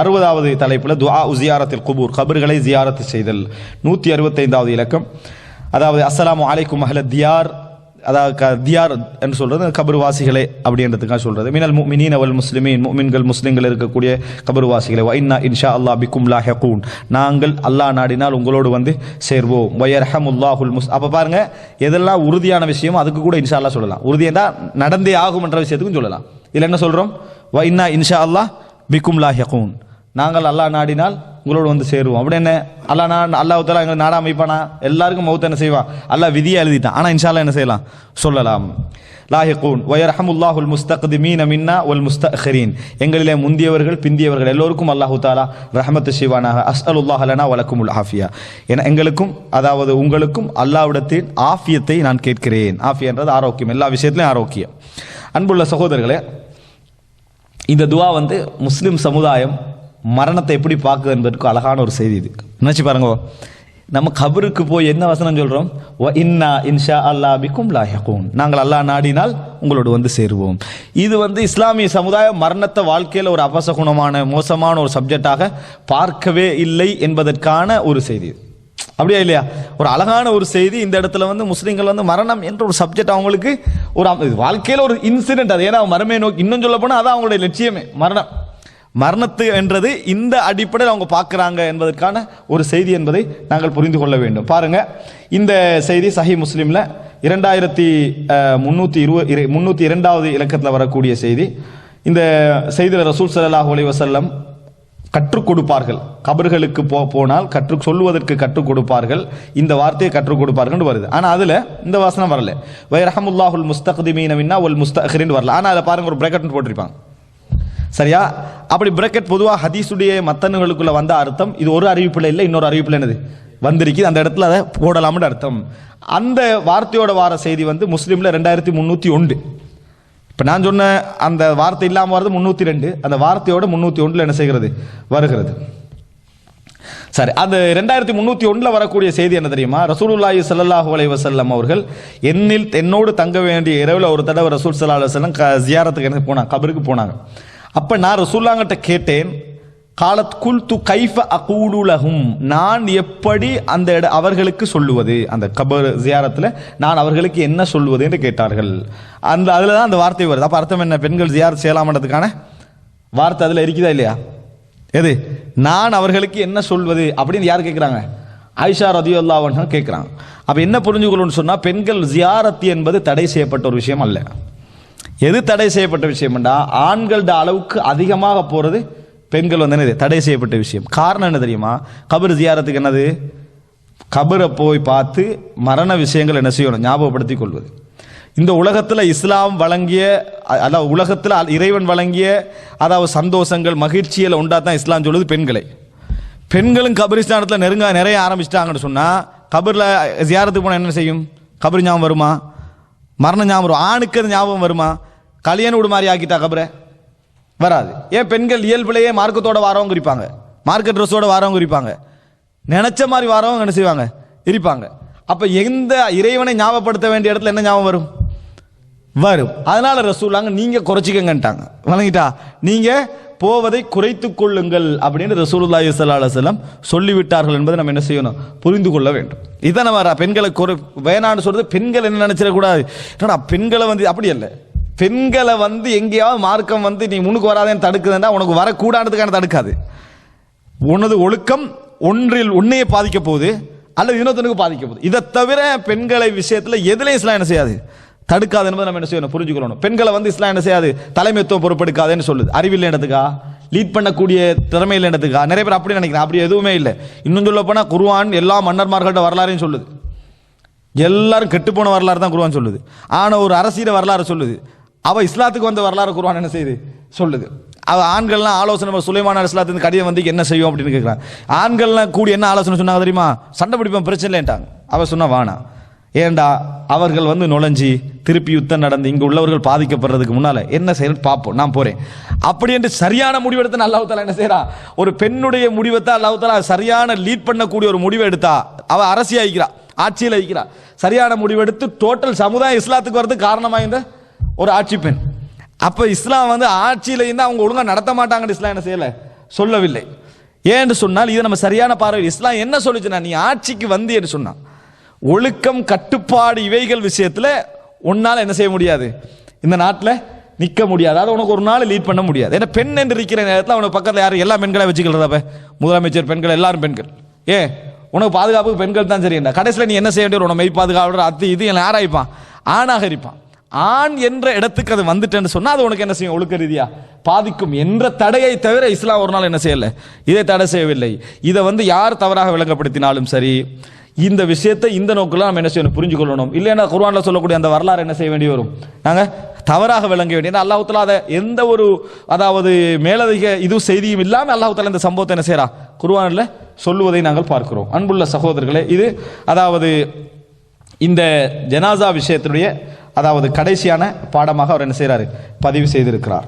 அறுபதாவது தலைப்புல துஆ உசியாரத்தில் குபூர் கபர்களை ஜியாரத்து செய்தல். நூற்றி அறுபத்தைந்தாவது இலக்கம். அதாவது அஸ்லாம் அலைக்கும் அஹ்ல தியார் அதாவது க- தியார் என்று சொல்றது கபர்வாசிகளே அப்படின்றதுக்காக சொல்றது. மினல் முஃமினீன வல் முஸ்லிமின் முஃமின்கள் முஸ்லிம்கள் இருக்கக்கூடிய கபர்வாசிகளே. வைன்னா இன்ஷா அல்லாஹ் பிக்கும் லாஹிகூன் நாங்கள் அல்லாஹ் நாடினால் உங்களோடு வந்து சேர்வோம். வயர்ஹமுல்லாஹுல் முஸ் அப்போ பாருங்க எதெல்லாம் உறுதியான விஷயமோ அதுக்கு கூட இன்ஷா அல்லாஹ் சொல்லலாம். உறுதியா நடந்தே ஆகும் என்ற விஷயத்துக்கும் சொல்லலாம். இதில் என்ன சொல்கிறோம் வைன்னா இன்ஷா அல்லா பிக்கும் லாஹிகூன் நாங்கள் அல்லாஹ் நாடினால் உங்களோடு வந்து சேருவோம். அப்படி என்ன? அல்லாஹ் நான் அல்லாஹ் தலா எங்களை நாட அமைப்பானா? எல்லாருக்கும் மௌத்த என்ன செய்வான் அல்லாஹ் விதியை எழுதிட்டான் ஆனால் இன்ஷால்லா என்ன செய்யலாம்? சொல்லலாம். லாஹிகூன் வயர்ஹமுல்லாஹுல் முஸ்தக்திமீன மின்னா வல் முஸ்தஹரீன் எங்களிலே முந்தியவர்கள் பிந்தியவர்கள் எல்லோருக்கும் அல்லாஹு தாலா ரஹமத்து சிவானாக அஸ்அலுல்லாஹ் லனா உல் ஆஃபியா. என எங்களுக்கும் அதாவது உங்களுக்கும் அல்லாவிடத்தின் ஆஃபியத்தை நான் கேட்கிறேன். ஆஃபியன்றது ஆரோக்கியம். எல்லா விஷயத்துலையும் ஆரோக்கியம். அன்புள்ள சகோதரர்களே இந்த துவா வந்து முஸ்லீம் சமுதாயம் மரணத்தை எப்படி பார்க்குது என்பதற்கு அழகான ஒரு செய்தி இது. நினச்சி பாருங்க? நம்ம கபருக்கு போய் என்ன வசனம் சொல்கிறோம் ஒ இன்னா இன்ஷா அல்லா பிக்கும் லாஹிகூன் நாங்கள் அல்லாஹ் நாடினால் உங்களோடு வந்து சேருவோம். இது வந்து இஸ்லாமிய சமுதாயம் மரணத்தை வாழ்க்கையில் ஒரு அபசகுணமான மோசமான ஒரு சப்ஜெக்டாக பார்க்கவே இல்லை என்பதற்கான ஒரு செய்தி அப்படியா இல்லையா? ஒரு அழகான ஒரு செய்தி. இந்த இடத்துல வந்து முஸ்லீம்கள் வந்து மரணம் என்ற ஒரு சப்ஜெக்ட் அவங்களுக்கு ஒரு வாழ்க்கையில் ஒரு இன்சிடென்ட் அது. ஏன்னா மரமே நோக்கி இன்னும் சொல்ல போனால் அதான் அவங்களுடைய லட்சியமே. மரணம். மரணத்து என்றது இந்த அடிப்படையில் அவங்க பார்க்குறாங்க என்பதற்கான ஒரு செய்தி என்பதை நாங்கள் புரிந்து கொள்ள வேண்டும். பாருங்க இந்த செய்தி சஹி முஸ்லீமில் இரண்டாயிரத்தி முந்நூற்றி இருபது முந்நூற்றி இரண்டாவது இலக்கத்தில் வரக்கூடிய செய்தி. இந்த செய்தியில் ரசூல் சல்லாஹ் அலைஹி வஸல்லம் கற்றுக் கொடுப்பார்கள். கபர்களுக்கு போ போனால் கற்று சொல்லுவதற்கு கற்றுக் கொடுப்பார்கள். இந்த வார்த்தையை கற்றுக் கொடுப்பார்கள் வருது. ஆனால் அதில் இந்த வாசனம் வரல. வைரஹமுல்லாஹுல் முஸ்தக்திமீன மீனவின்னா ஒல் முஸ்தஹரின் வரல. ஆனால் அதில் பாருங்க ஒரு பிரேக்கட் போட்டிருப்பாங்க. சரியா? அப்படி பிரக்கெட் பொதுவாக ஹதீஸுடைய மத்தன்களுக்குள்ள வந்த அர்த்தம். இது ஒரு அறிவிப்பில் இல்லை இன்னொரு அறிவிப்பில் என்னது? வந்திருக்கு அந்த இடத்துல அதை போடலாம்னு அர்த்தம். அந்த வார்த்தையோட வார செய்தி வந்து முஸ்லீமில் ரெண்டாயிரத்தி முந்நூற்றி ஒன்று. இப்போ நான் சொன்ன அந்த வார்த்தை இல்லாமல் வரது முந்நூற்றி ரெண்டு. அந்த வார்த்தையோட முந்நூற்றி ஒன்றில் என்ன செய்கிறது? வருகிறது. சரி அந்த ரெண்டாயிரத்தி முந்நூற்றி ஒன்றில் வரக்கூடிய செய்தி என்ன தெரியுமா? ரசூலுல்லாஹி ஸல்லல்லாஹு அலைஹி வசல்லம் அவர்கள் என்னில் என்னோடு தங்க வேண்டிய இரவில் ஒரு தடவை ரசூல் ஸல்லல்லாஹு அலைஹி க- ஜியாரத்துக்கு என்ன போனாங்க கபருக்கு போனாங்க. அப்ப நான் ரசூல்லாங்கிட்ட கேட்டேன் காலத் குல்து கைஃப அகூலுலகும் நான் எப்படி அந்த இட அவர்களுக்கு சொல்லுவது? அந்த கபர் ஜியாரத்தில் நான் அவர்களுக்கு என்ன சொல்லுவது என்று கேட்டார்கள். அந்த அதில் தான் அந்த வார்த்தை வருது. அப்போ அர்த்தம் என்ன? பெண்கள் ஜியாரத் செய்யலாமன்றதுக்கான வார்த்தை அதில் இருக்குதா இல்லையா? எது? நான் அவர்களுக்கு என்ன சொல்வது அப்படின்னு யார் கேட்குறாங்க ஆயிஷா ரதியுல்லாவன் கேட்குறாங்க அப்போ என்ன புரிஞ்சுக்கணும்னு சொன்னால் பெண்கள் ஜியாரத் என்பது தடை செய்யப்பட்ட ஒரு விஷயம் அல்ல. எது தடை செய்யப்பட்ட விஷயம்டா ஆண்களோட அளவுக்கு அதிகமாக போகிறது பெண்கள் வந்து என்னது? தடை செய்யப்பட்ட விஷயம். காரணம் என்ன தெரியுமா? கபர் ஜியாரத்துக்கு என்னது? கபரை போய் பார்த்து மரண விஷயங்கள் என்ன செய்யணும்? ஞாபகப்படுத்திக் கொள்வது. இந்த உலகத்தில் இஸ்லாம் வழங்கிய அதாவது உலகத்தில் அல்- இறைவன் வழங்கிய அதாவது சந்தோஷங்கள் மகிழ்ச்சியில் உண்டா தான் இஸ்லாம் சொல்லுது பெண்களை. பெண்களும் கபிரிஸ்தானத்தில் நெருங்க நிறைய ஆரம்பிச்சிட்டாங்கன்னு சொன்னால் கபரில் ஜியாரத்துக்கு போனால் என்ன செய்யும்? கபர் ஞாபகம் வருமா? மரண ஞாபகம் வரும். ஆணுக்கு அது ஞாபகம் வருமா? கல்யாணம் வீடு மாதிரி ஆக்கிட்டா கபரை? வராது. ஏன் பெண்கள் இயல்பிலேயே மார்க்கத்தோட வாரவங்க இருப்பாங்க மார்க்கெட் ட்ரெஸ்ஸோட வாரவங்க இருப்பாங்க நினைச்ச மாதிரி வாரவங்க என்ன செய்வாங்க? இருப்பாங்க. அப்போ எந்த இறைவனை ஞாபகப்படுத்த வேண்டிய இடத்துல என்ன ஞாபகம் வரும்? வரும். அதனால ரசூலாங்க நீங்கள் குறைச்சிக்கங்கன்ட்டாங்க. வழங்கிட்டா நீங்கள் போவதை குறைத்து கொள்ளுங்கள் அப்படின்னு ரசூலுல்லாஹி ஸல்லல்லாஹு அலைஹி சொல்லிவிட்டார்கள் என்பதை நம்ம என்ன செய்யணும்? புரிந்து கொள்ள வேண்டும். இதை நம்ம பெண்களை குறை வேணான்னு சொல்றது பெண்கள் என்ன நினைச்சிடக்கூடாது. என்னடா பெண்களை வந்து அப்படி இல்லை பெண்களை வந்து எங்கேயாவது மார்க்கம் வந்து நீ முன்னுக்கு வராதேன்னு தடுக்குதுன்னா உனக்கு வரக்கூடாதுக்கான தடுக்காது. உனது ஒழுக்கம் ஒன்றில் உன்னையே பாதிக்க போகுது அல்லது இன்னொருத்தனுக்கு பாதிக்க போகுது. இதை தவிர பெண்களை விஷயத்தில் எதுலேயும் இஸ்லாம் என்ன செய்யாது? தடுக்காது என்பதை நம்ம என்ன செய்யணும்? புரிஞ்சுக்கணும் பெண்களை வந்து இஸ்லாம் என்ன செய்யாது? தலைமைத்துவம் பொறுப்பெடுக்காதுன்னு சொல்லுது. அறிவில் இடத்துக்கா லீட் பண்ணக்கூடிய திறமையில் எடுத்துக்கா? நிறைய பேர் அப்படி நினைக்கிறேன் அப்படி எதுவுமே இல்லை. இன்னும் சொல்ல போனால் குருவான் எல்லா மன்னர்மார்கள்ட்ட வரலாறையும் சொல்லுது. எல்லாரும் கெட்டுப்போன வரலாறு தான் குருவான் சொல்லுது. ஆனால் ஒரு அரசியல வரலாறு சொல்லுது. அவள் இஸ்லாத்துக்கு வந்த வரலாறு குருவான் என்ன செய்யுது? சொல்லுது. அவள் ஆண்கள்லாம் ஆலோசனை சுலைமான இஸ்லாத்துக்கு கடிதம் வந்து என்ன செய்யும் அப்படின்னு கேட்குறான் ஆண்கள்லாம் கூடி என்ன ஆலோசனை சொன்னாங்க தெரியுமா? சண்டை பிடிப்போம் பிரச்சனை இல்லைன்ட்டாங்க. அவள் சொன்னா வானா? ஏண்டா அவர்கள் வந்து நுழைஞ்சி திருப்பி யுத்தம் நடந்து இங்கே உள்ளவர்கள் பாதிக்கப்படுறதுக்கு முன்னால்? என்ன செய்யணும் பார்ப்போம் நான் போகிறேன் அப்படி என்று சரியான முடிவெடுத்து அல்லாஹ் என்ன செய்கிறான் ஒரு பெண்ணுடைய முடிவெடுத்தா அல்லாஹ் சரியான லீட் பண்ணக்கூடிய ஒரு முடிவை எடுத்தா. அவள் அரசி இருக்கிறா ஆட்சியில் இருக்கிறா. சரியான முடிவெடுத்து டோட்டல் சமுதாயம் இஸ்லாத்துக்கு வரதுக்கு காரணமாக இந்த ஒரு ஆட்சி பெண். அப்போ இஸ்லாம் வந்து ஆட்சியில் இருந்தால் அவங்க ஒழுங்காக நடத்த மாட்டாங்கன்னு இஸ்லாம் என்ன செய்யலை? சொல்லவில்லை. ஏன்னு சொன்னால் இது நம்ம சரியான பார்வை இஸ்லாம் என்ன சொல்லிச்சுன்னா நீ ஆட்சிக்கு வந்து என்று சொன்னான் ஒழுக்கம் கட்டுப்பாடு இவைகள் விஷயத்தில் உன்னால் என்ன செய்ய முடியாது? இந்த நாட்டில் நிற்க முடியாது. அதை உனக்கு ஒரு நாள் லீட் பண்ண முடியாது. ஏன்னா பெண் என்று இருக்கிற நேரத்தில் அவனுக்கு பக்கத்தில் யாரும் எல்லா பெண்களை வச்சுக்கிறதாப்ப முதலமைச்சர் பெண்கள் எல்லாரும் பெண்கள். ஏன் உனக்கு பாதுகாப்புக்கு பெண்கள் தான் சரி கடைசியில் நீ என்ன செய்ய வேண்டிய? உனக்கு மெய் பாதுகாவலர் அத்து இது எல்லாம் யாராய்ப்பான் ஆணாக இருப்பான் ஆண் என்ற இடத்துக்கு அது வந்துட்டேன்னு சொன்னால் அது உனக்கு என்ன செய்யும்? ஒழுக்க ரீதியா பாதிக்கும் என்ற தடையை தவிர இஸ்லாம் ஒரு நாள் என்ன செய்யலை? இதை தடை செய்யவில்லை. இதை வந்து யார் தவறாக விளங்கப்படுத்தினாலும் சரி இந்த விஷயத்தை இந்த நோக்கில் நம்ம என்ன செய்யணும் புரிஞ்சு கொள்ளணும் இல்லைன்னா குர்வானில் சொல்லக்கூடிய அந்த வரலாறு என்ன செய்ய வேண்டி வரும்? நாங்கள் தவறாக விளங்க வேண்டிய அல்லாஹ் அதை எந்த ஒரு அதாவது மேலதிக இது செய்தியும் இல்லாமல் அல்லாஹ் இந்த சம்பவத்தை என்ன செய்கிறா குர்வானில் சொல்லுவதை நாங்கள் பார்க்கிறோம். அன்புள்ள சகோதரர்களே இது அதாவது இந்த ஜனாசா விஷயத்தினுடைய அதாவது கடைசியான பாடமாக அவர் என்ன செய்கிறார் பதிவு செய்திருக்கிறார்.